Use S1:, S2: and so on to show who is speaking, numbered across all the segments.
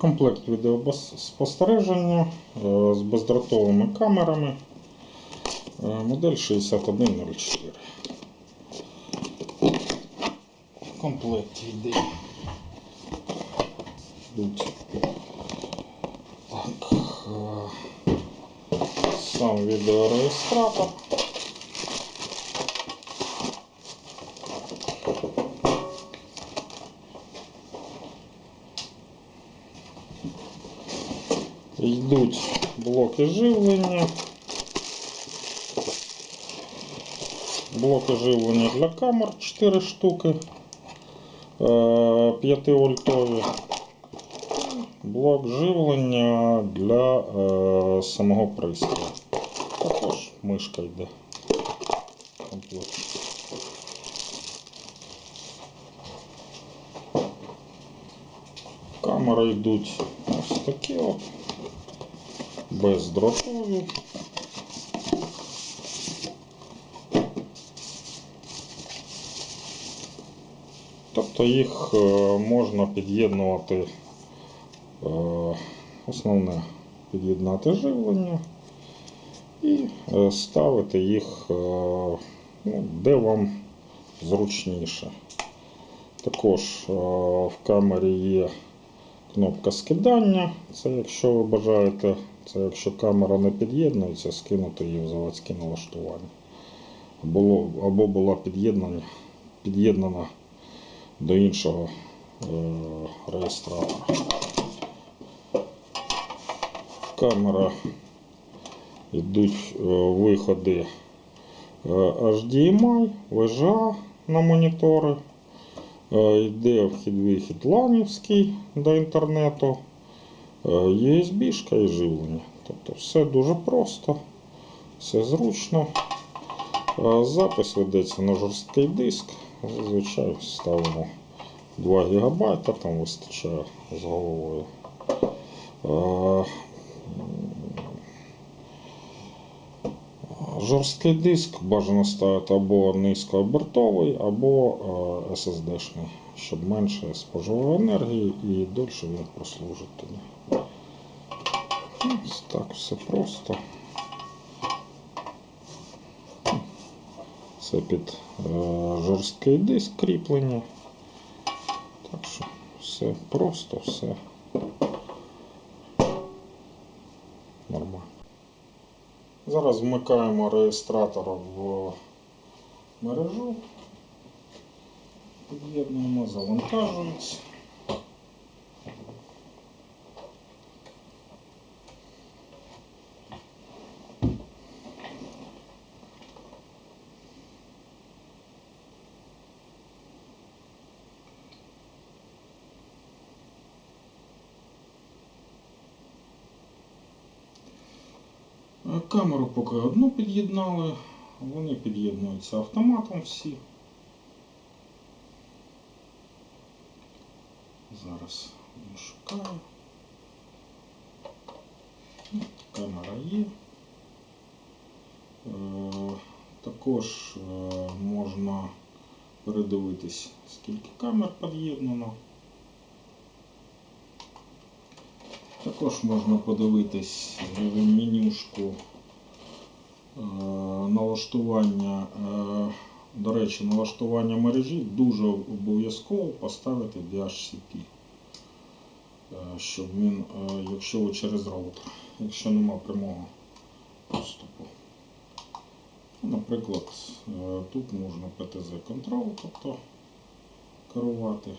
S1: Комплект відеоспостереження е, з бездротовими камерами. Е, Модель 6104. В комплекті йде. Так, е, сам відеореєстратор. Йдуть блоки живлення. Блоки живлення для камер 4 штуки. 5 вольтові. Блок живлення для е, самого пристрою. Також мишка йде. в комплекті. Камери йдуть ось такі от, бездротові. Тобто їх е, можна під'єднувати, е, основне під'єднати живлення і е, ставити їх ну, де вам зручніше. Також в камері є кнопка скидання. Це якщо ви бажаєте, це якщо камера не під'єднується, скинути її в заводське налаштування. Або, або була під'єднана, під'єднана до іншого е, реєстратора. Камера йдуть е, виходи е, HDMI, VGA на монітори. Е, Йде вхід-вихід ланівський до інтернету, е, USB-шка і живлення. Тобто все дуже просто, все зручно. Е, Запис ведеться на жорсткий диск. Зазвичай ставимо 2 ГБ, там вистачає з головою. Е, Жорсткий диск бажано ставити або низькообертовий, або е, SSD-шний, щоб менше споживав енергії і дольше він прослужить тоді. Ось так все просто. Це під е, жорсткий диск кріплення. Так що все просто, все Зараз вмикаємо реєстратор в мережу. Під'єднуємо, завантажується. Камеру поки одну під'єднали, вони під'єднуються автоматом всі. Зараз шукаю. Ну, Камера є. Е, Також е, можна передивитись, скільки камер під'єднано. Також можна подивитись менюшку е, налаштування. е, До речі, налаштування мережі дуже обов'язково поставити DHCP, е, щоб він, якщо ви через роутер, якщо нема прямого доступу. Наприклад, тут можна PTZ Control, тобто керувати.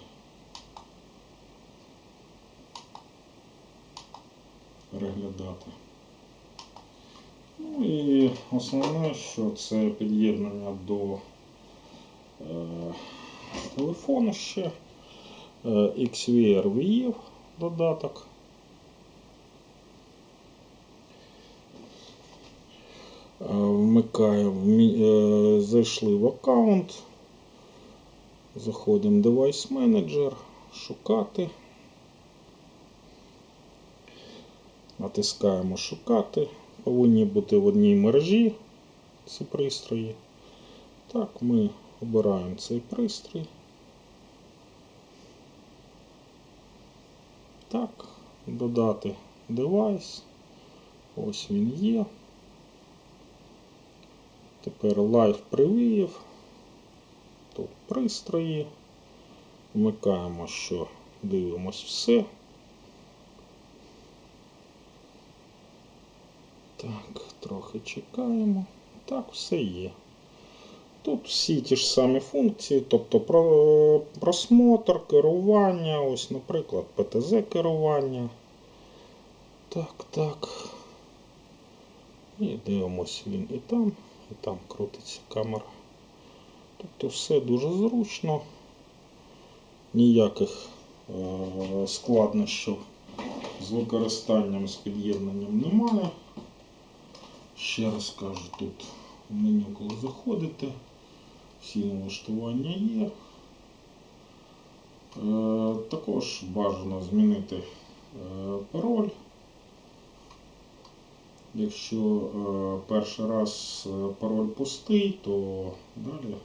S1: Переглядати. Ну і основне, що це під'єднання до е, телефону ще. Е, XVR VF додаток. Е, Вмикаємо, е, зайшли в аккаунт, заходимо в Device Manager, шукати. Натискаємо шукати. Повинні бути в одній мережі ці пристрої. Так, ми обираємо цей пристрій. Так, додати девайс. Ось він є. Тепер Live Preview. Тут пристрої. Вмикаємо, що дивимось все. Так, трохи чекаємо. Так, все є. Тут всі ті ж самі функції, тобто просмотр, керування, ось, наприклад, ПТЗ керування. Так, так. І дивимось він і там, і там крутиться камера. Тобто все дуже зручно. Ніяких е- складнощів з використанням, з під'єднанням немає. Ще раз кажу, тут в меню, коли заходите, всі налаштування є. Е, також бажано змінити е, пароль. Якщо е, перший раз пароль пустий, то далі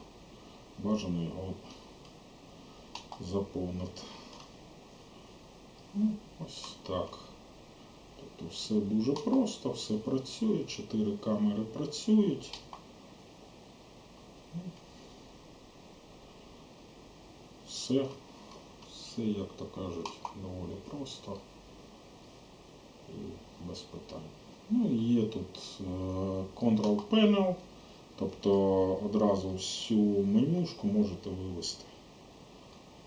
S1: бажано його заповнити. Ну, ось так. Тобто все дуже просто, все працює, чотири камери працюють. Все, все, як то кажуть, доволі просто і без питань. Ну і є тут е, Control Panel, тобто одразу всю менюшку можете вивести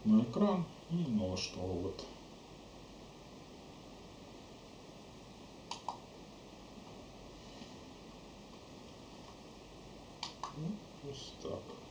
S1: на екран і налаштовувати. Ось так.